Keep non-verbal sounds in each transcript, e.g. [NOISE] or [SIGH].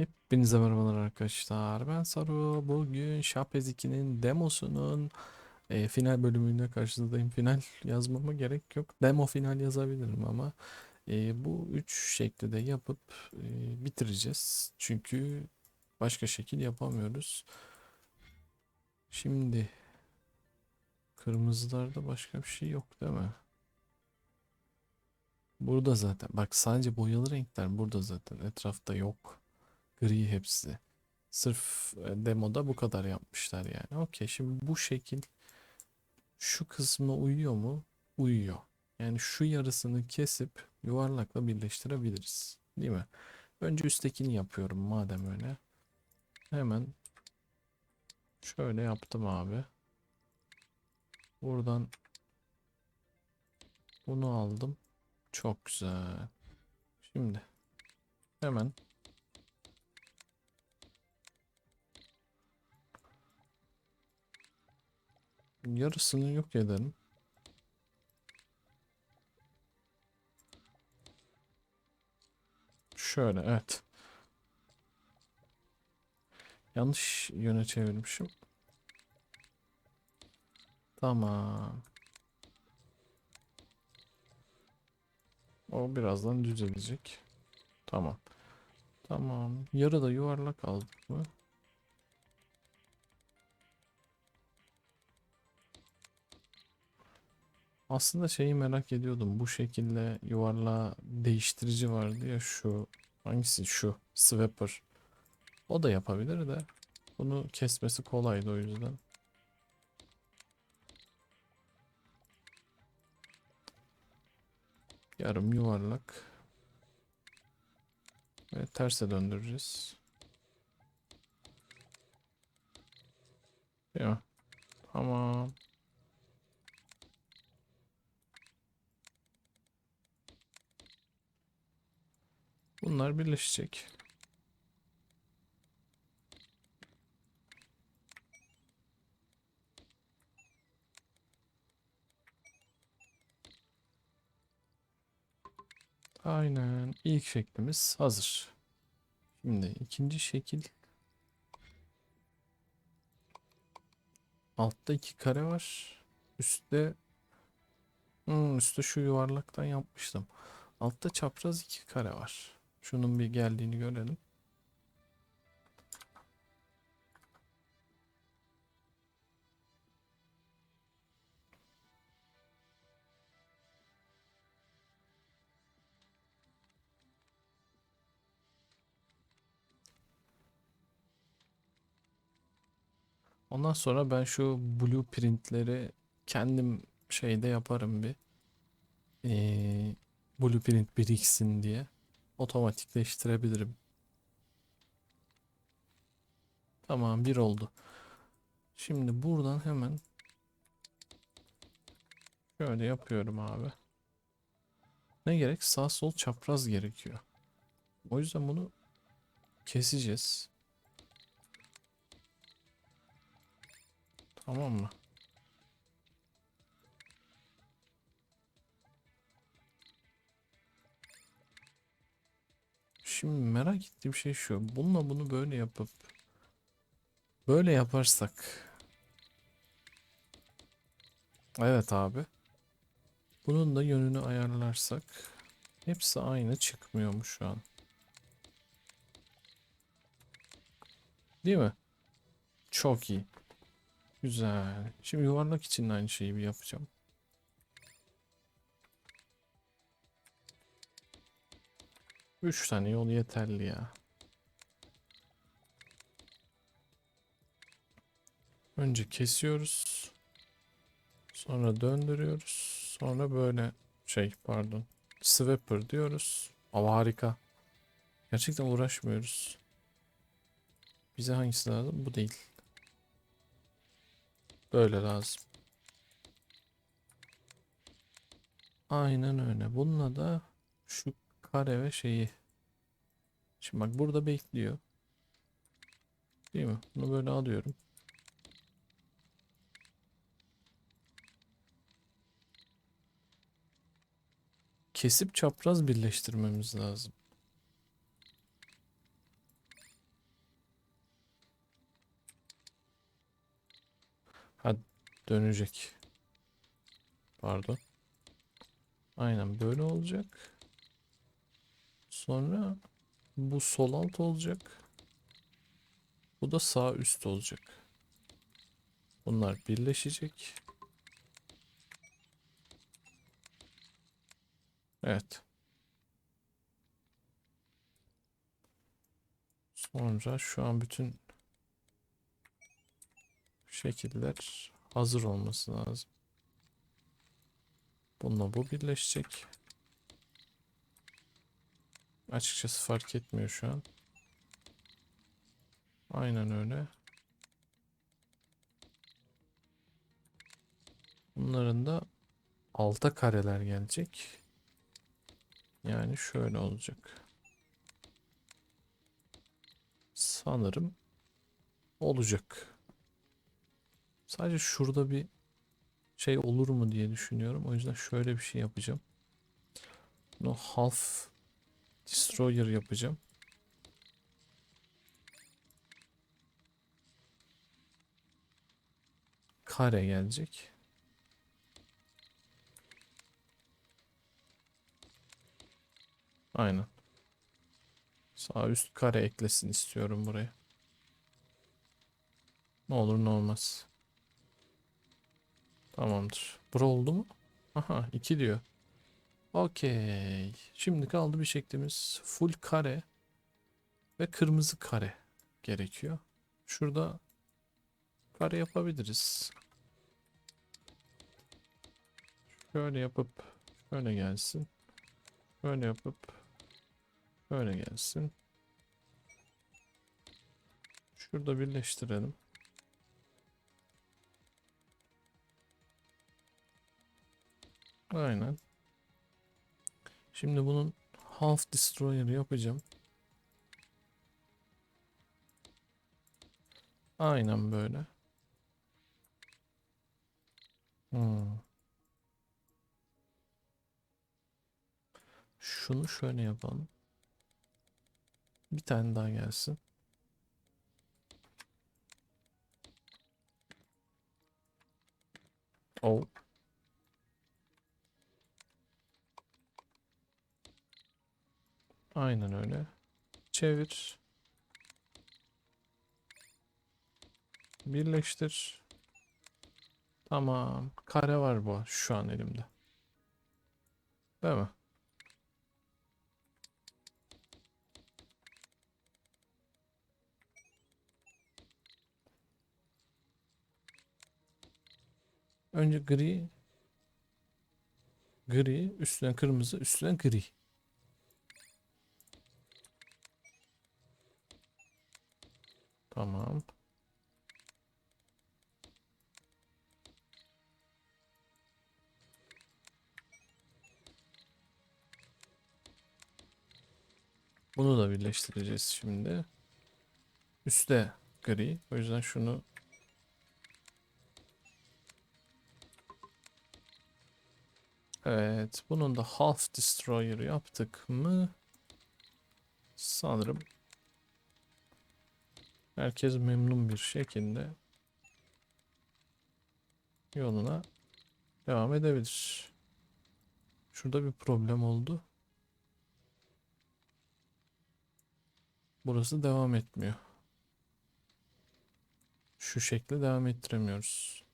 Hepinize merhabalar arkadaşlar. Ben Saru. Bugün Şapez 2'nin demosunun e, final bölümünde karşınızdayım. Final yazmama gerek yok. Demo final yazabilirim ama e, bu üç şekli de yapıp e, bitireceğiz. Çünkü başka şekil yapamıyoruz. Şimdi kırmızılarda başka bir şey yok değil mi? Burada zaten. Bak sadece boyalı renkler burada zaten. Etrafta yok. Gri hepsi. Sırf e, demoda bu kadar yapmışlar yani. Okey şimdi bu şekil şu kısmına uyuyor mu? Uyuyor. Yani şu yarısını kesip yuvarlakla birleştirebiliriz. Değil mi? Önce üsttekini yapıyorum madem öyle. Hemen şöyle yaptım abi. Buradan bunu aldım. Çok güzel. Şimdi hemen yarısını yok edelim. Şöyle evet. Yanlış yöne çevirmişim. Tamam. O birazdan düzelecek. Tamam. Tamam. Yarı da yuvarlak aldık mı? Aslında şeyi merak ediyordum. Bu şekilde yuvarlağı değiştirici vardı ya şu. Hangisi? Şu. Swapper. O da yapabilir de. Bunu kesmesi kolaydı o yüzden. Yarım yuvarlak. Ve terse döndüreceğiz. Ya. Tamam. Bunlar birleşecek. Aynen. İlk şeklimiz hazır. Şimdi ikinci şekil. Altta iki kare var. Üstte hmm, üstte şu yuvarlaktan yapmıştım. Altta çapraz iki kare var. Şunun bir geldiğini görelim. Ondan sonra ben şu blueprintleri kendim şeyde yaparım bir. Ee, blueprint biriksin diye otomatikleştirebilirim. Tamam bir oldu. Şimdi buradan hemen şöyle yapıyorum abi. Ne gerek? Sağ sol çapraz gerekiyor. O yüzden bunu keseceğiz. Tamam mı? Şimdi merak ettiğim şey şu. Bununla bunu böyle yapıp böyle yaparsak. Evet abi. Bunun da yönünü ayarlarsak hepsi aynı çıkmıyor mu şu an? Değil mi? Çok iyi. Güzel. Şimdi yuvarlak için de aynı şeyi bir yapacağım. Üç tane yol yeterli ya. Önce kesiyoruz. Sonra döndürüyoruz. Sonra böyle şey pardon. Swapper diyoruz. Ama harika. Gerçekten uğraşmıyoruz. Bize hangisi lazım? Bu değil. Böyle lazım. Aynen öyle. Bununla da şu kare ve şeyi. Şimdi bak burada bekliyor. Değil mi? Bunu böyle alıyorum. Kesip çapraz birleştirmemiz lazım. Ha dönecek. Pardon. Aynen böyle olacak. Sonra bu sol alt olacak. Bu da sağ üst olacak. Bunlar birleşecek. Evet. Sonra şu an bütün şekiller hazır olması lazım. Bununla bu birleşecek. Açıkçası fark etmiyor şu an. Aynen öyle. Bunların da alta kareler gelecek. Yani şöyle olacak. Sanırım olacak. Sadece şurada bir şey olur mu diye düşünüyorum. O yüzden şöyle bir şey yapacağım. Bunu half destroyer yapacağım. Kare gelecek. Aynen. Sağ üst kare eklesin istiyorum buraya. Ne olur ne olmaz. Tamamdır. Bura oldu mu? Aha 2 diyor. Okey. Şimdi kaldı bir şeklimiz. Full kare ve kırmızı kare gerekiyor. Şurada kare yapabiliriz. Şöyle yapıp şöyle gelsin. Şöyle yapıp şöyle gelsin. Şurada birleştirelim. Aynen. Şimdi bunun half destroyer yapacağım. Aynen böyle. Hmm. Şunu şöyle yapalım. Bir tane daha gelsin. Oh. Aynen öyle. Çevir. Birleştir. Tamam. Kare var bu şu an elimde. Değil mi? Önce gri gri üstüne kırmızı üstüne gri. Birleştireceğiz şimdi. Üste gri. O yüzden şunu Evet, bunun da half destroyer yaptık mı? Sanırım herkes memnun bir şekilde yoluna devam edebilir. Şurada bir problem oldu. Burası devam etmiyor. Şu şekli devam ettiremiyoruz.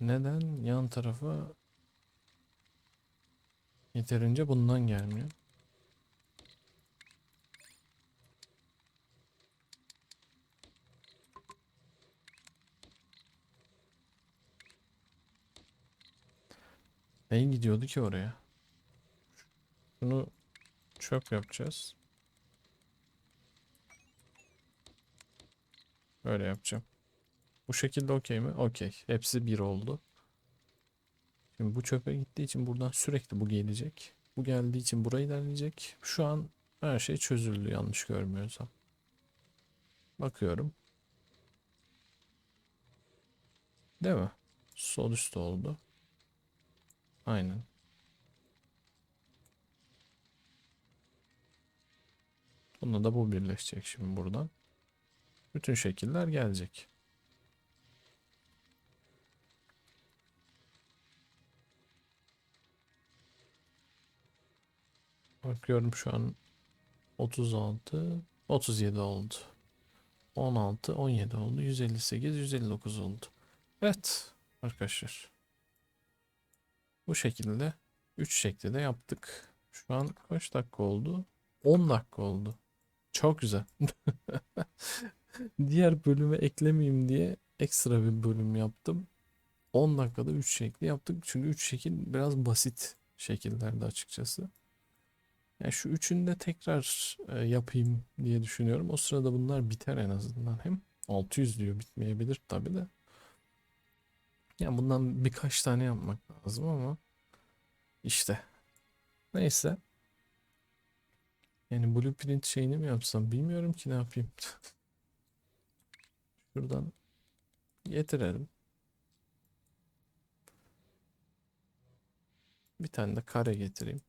Neden? Yan tarafa yeterince bundan gelmiyor. Neyi gidiyordu ki oraya? Bunu çöp yapacağız. Öyle yapacağım. Bu şekilde okey mi? Okey. Hepsi bir oldu. Şimdi bu çöpe gittiği için buradan sürekli bu gelecek. Bu geldiği için buraya ilerleyecek. Şu an her şey çözüldü yanlış görmüyorsam. Bakıyorum. Değil mi? Sol üst oldu. Aynen. Bununla da bu birleşecek şimdi buradan. Bütün şekiller gelecek. Bakıyorum şu an 36, 37 oldu. 16, 17 oldu. 158, 159 oldu. Evet arkadaşlar. Bu şekilde 3 şekli de yaptık. Şu an kaç dakika oldu? 10 dakika oldu. Çok güzel. [LAUGHS] [LAUGHS] Diğer bölüme eklemeyeyim diye ekstra bir bölüm yaptım. 10 dakikada 3 şekli yaptık. Çünkü 3 şekil biraz basit şekillerdi açıkçası. Yani şu üçünü de tekrar e, yapayım diye düşünüyorum. O sırada bunlar biter en azından. Hem 600 diyor bitmeyebilir tabii de. Yani bundan birkaç tane yapmak lazım ama işte. Neyse. Yani blueprint şeyini mi yapsam bilmiyorum ki ne yapayım. [LAUGHS] Şuradan getirelim. Bir tane de kare getireyim.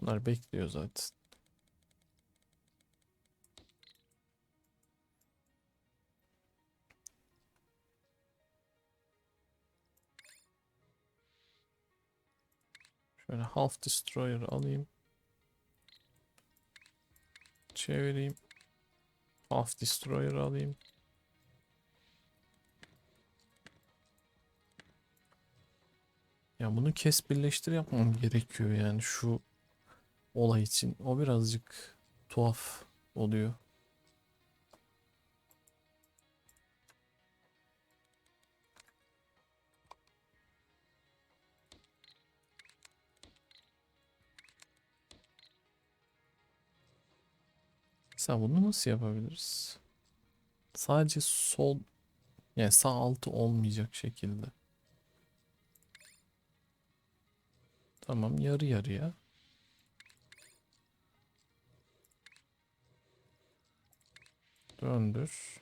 Bunlar bekliyor zaten. Şöyle half destroyer alayım. Çevireyim. Half destroyer alayım. Ya bunu kes birleştir yapmam gerekiyor yani şu olay için. O birazcık tuhaf oluyor. Mesela bunu nasıl yapabiliriz? Sadece sol yani sağ altı olmayacak şekilde. Tamam yarı yarıya. Döndür.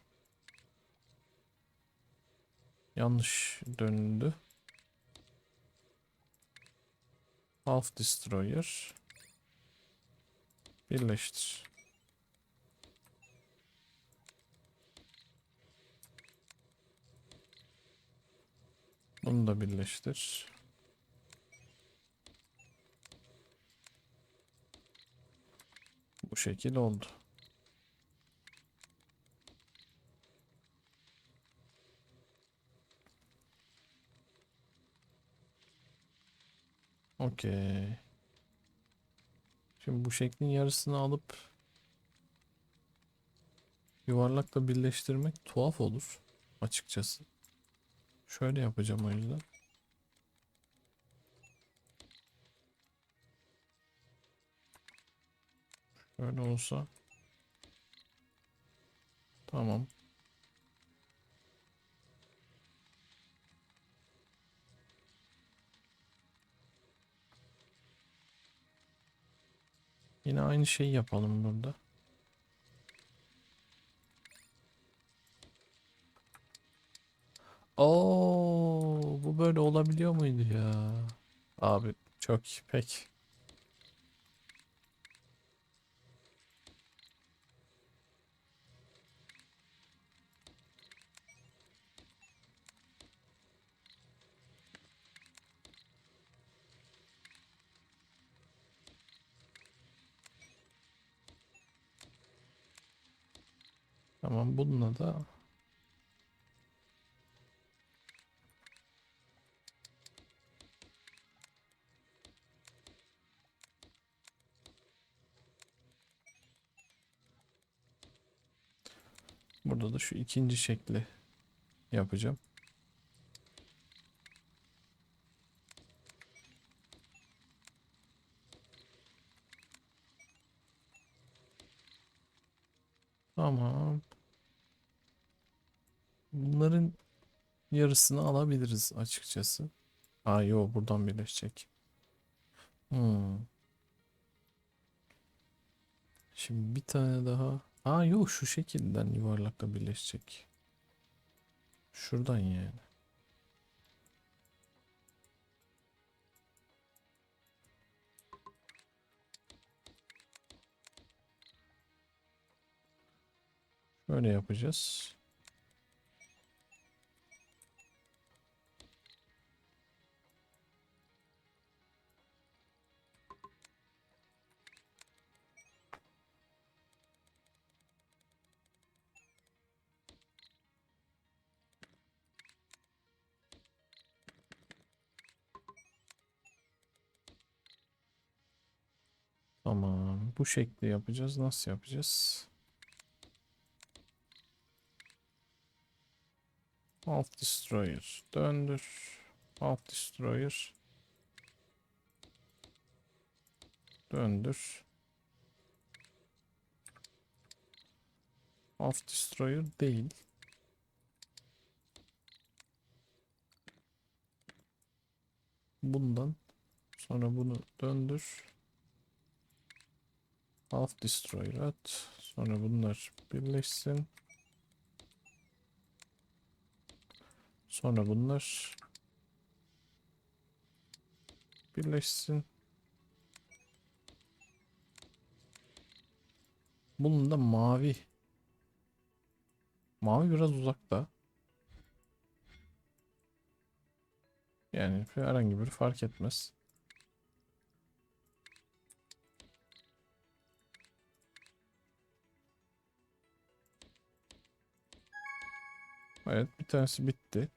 Yanlış döndü. Half Destroyer. Birleştir. Bunu da birleştir. Bu şekil oldu. Okey. Şimdi bu şeklin yarısını alıp yuvarlakla birleştirmek tuhaf olur açıkçası. Şöyle yapacağım o yüzden. Şöyle olsa. Tamam. Yine aynı şeyi yapalım burada. Böyle olabiliyor muydu ya? Abi çok. Peki. Tamam bununla da Burada da şu ikinci şekli yapacağım. Tamam. Bunların yarısını alabiliriz açıkçası. Aa yo buradan birleşecek. Hmm. Şimdi bir tane daha. Aa yok şu şekilden yuvarlakla birleşecek. Şuradan yani. Şöyle yapacağız. Tamam. Bu şekli yapacağız. Nasıl yapacağız? Alt Destroyer. Döndür. Alt Destroyer. Döndür. Alt Destroyer değil. Bundan sonra bunu döndür. Half Destroyer at. Sonra bunlar birleşsin. Sonra bunlar birleşsin. Bunun da mavi. Mavi biraz uzakta. Yani herhangi bir fark etmez. Evet bir tanesi bitti.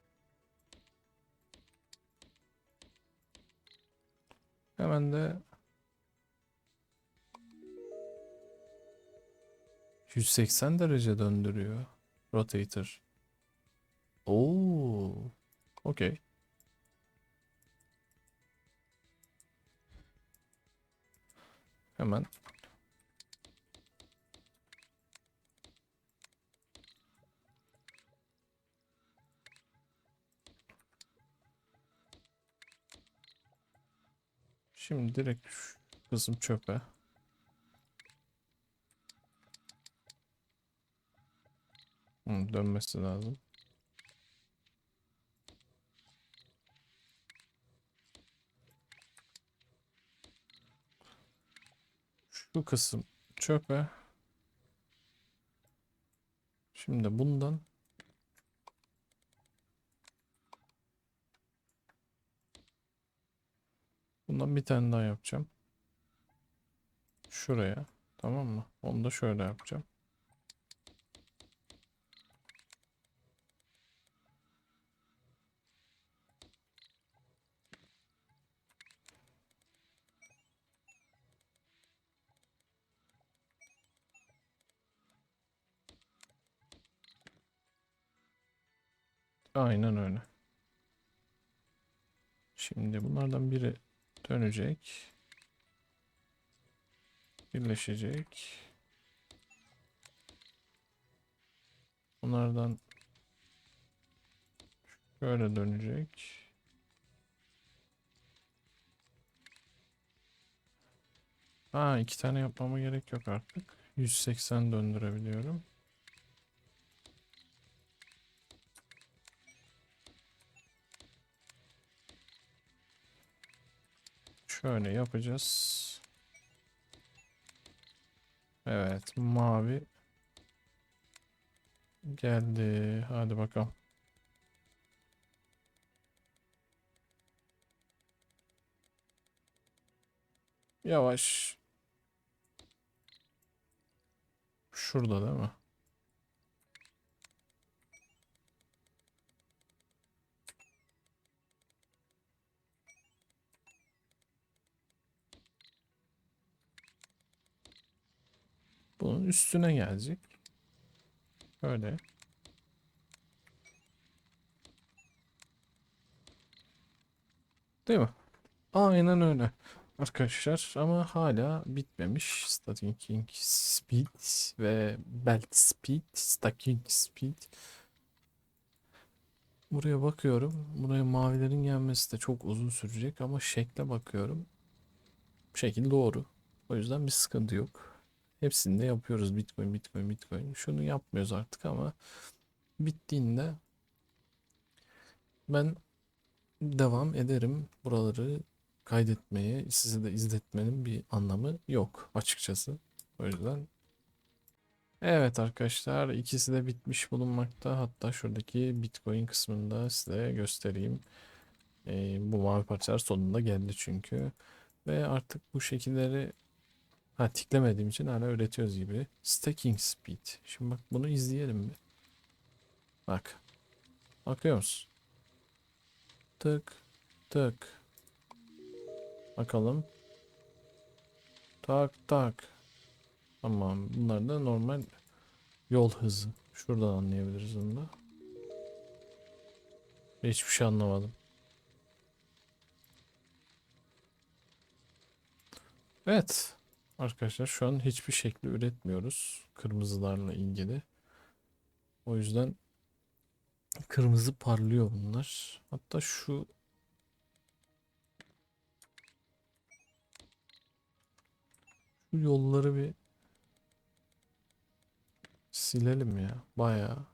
Hemen de 180 derece döndürüyor. Rotator. Oo. Okey. Hemen Şimdi direkt şu kısım çöpe. Hı, dönmesi lazım. Şu kısım çöpe. Şimdi bundan bundan bir tane daha yapacağım. Şuraya. Tamam mı? Onu da şöyle yapacağım. Aynen öyle. Şimdi bunlardan biri dönecek. Birleşecek. Bunlardan şöyle dönecek. Ha iki tane yapmama gerek yok artık. 180 döndürebiliyorum. Şöyle yapacağız. Evet, mavi geldi. Hadi bakalım. Yavaş. Şurada değil mi? Bunun üstüne gelecek. Böyle. Değil mi? Aynen öyle. Arkadaşlar ama hala bitmemiş. Stacking Speed ve Belt Speed, Stacking Speed. Buraya bakıyorum. Buraya mavilerin gelmesi de çok uzun sürecek ama şekle bakıyorum. Şekil doğru. O yüzden bir sıkıntı yok. Hepsini de yapıyoruz Bitcoin, Bitcoin, Bitcoin. Şunu yapmıyoruz artık ama bittiğinde ben devam ederim. Buraları kaydetmeye, size de izletmenin bir anlamı yok açıkçası. O yüzden Evet arkadaşlar ikisi de bitmiş bulunmakta. Hatta şuradaki Bitcoin kısmında size göstereyim. Ee, bu mavi parçalar sonunda geldi çünkü. Ve artık bu şekilleri ha, tiklemediğim için hala üretiyoruz gibi. Stacking speed. Şimdi bak bunu izleyelim bir. Bak. Bakıyor musun? Tık tık. Bakalım. Tak tak. Tamam. Bunlar da normal yol hızı. Şuradan anlayabiliriz onu da. Hiçbir şey anlamadım. Evet. Arkadaşlar şu an hiçbir şekli üretmiyoruz. Kırmızılarla ilgili. O yüzden kırmızı parlıyor bunlar. Hatta şu şu yolları bir silelim ya. Bayağı.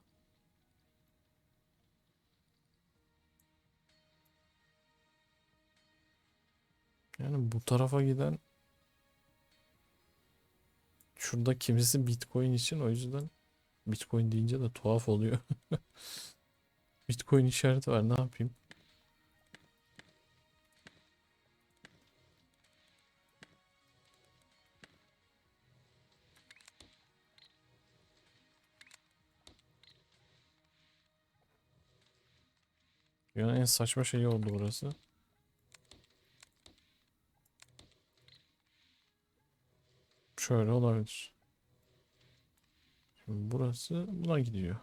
Yani bu tarafa giden şurada kimisi Bitcoin için o yüzden Bitcoin deyince de tuhaf oluyor. [LAUGHS] Bitcoin işareti var ne yapayım? Yani en saçma şey oldu burası. Şöyle olabilir. Şimdi burası buna gidiyor.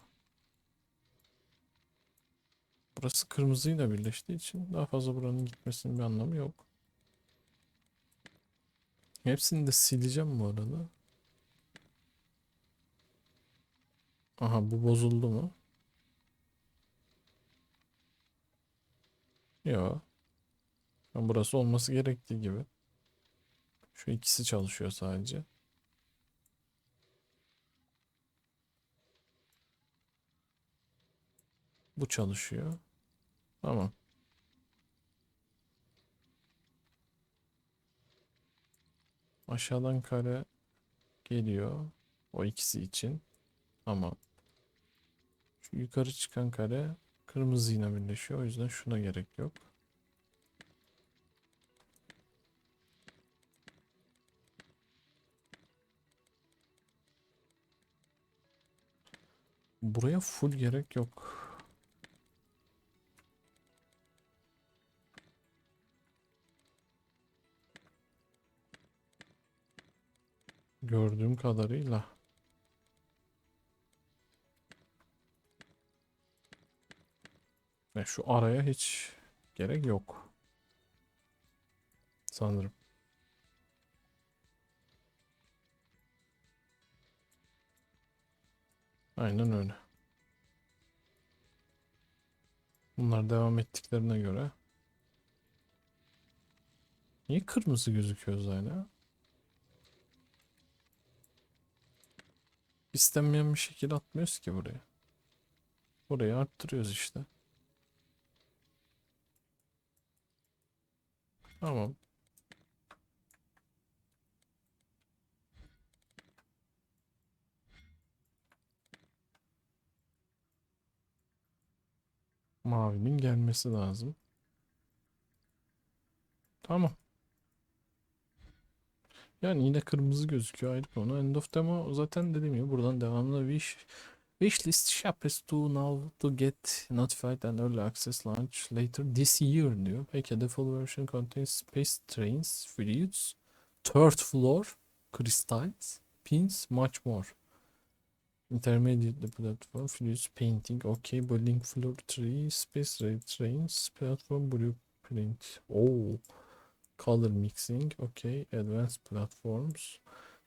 Burası kırmızıyla birleştiği için daha fazla buranın gitmesinin bir anlamı yok. Hepsini de sileceğim bu arada. Aha bu bozuldu mu? Yok. Burası olması gerektiği gibi. Şu ikisi çalışıyor sadece. Bu çalışıyor. Tamam. Aşağıdan kare geliyor. O ikisi için. Tamam. Şu yukarı çıkan kare kırmızıyla birleşiyor. O yüzden şuna gerek yok. Buraya full gerek yok. Gördüğüm kadarıyla. Ve şu araya hiç gerek yok. Sanırım. Aynen öyle. Bunlar devam ettiklerine göre. Niye kırmızı gözüküyor hala? İstenmeyen bir şekil atmıyoruz ki buraya. Burayı arttırıyoruz işte. Tamam. Mavinin gelmesi lazım. Tamam. Yani yine kırmızı gözüküyor ayrı konu. End of demo zaten dediğim gibi buradan devamlı wish wishlist is to now to get notified and early access launch later this year diyor. Peki the full version contains space trains, fluids, third floor, crystals, pins, much more. Intermediate platform, fluids, painting, okay, building floor 3, space trains, platform blueprint. Oh. Color mixing, okay. Advanced platforms.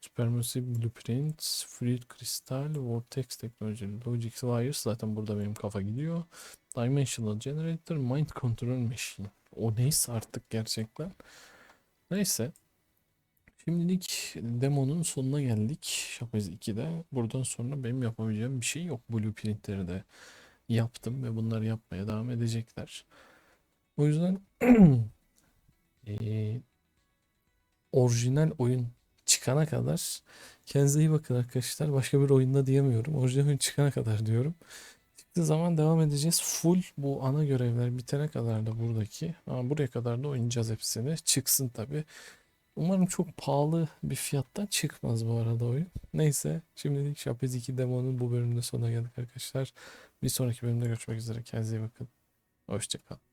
Supermassive blueprints, fluid crystal, vortex teknoloji, logic wires zaten burada benim kafa gidiyor. Dimensional generator, mind control machine. O neyse artık gerçekten. Neyse. Şimdilik demonun sonuna geldik. Şapez 2'de. Buradan sonra benim yapabileceğim bir şey yok. Blueprintleri de yaptım ve bunları yapmaya devam edecekler. O yüzden [CLEARS THROAT] Ee, orijinal oyun çıkana kadar kendinize iyi bakın arkadaşlar. Başka bir oyunda diyemiyorum. Orijinal oyun çıkana kadar diyorum. Çıktığı zaman devam edeceğiz. Full bu ana görevler bitene kadar da buradaki. Ama buraya kadar da oynayacağız hepsini. Çıksın tabi. Umarım çok pahalı bir fiyattan çıkmaz bu arada oyun. Neyse şimdilik Şapez 2 demonun bu bölümünde sonuna geldik arkadaşlar. Bir sonraki bölümde görüşmek üzere. Kendinize iyi bakın. Hoşçakalın.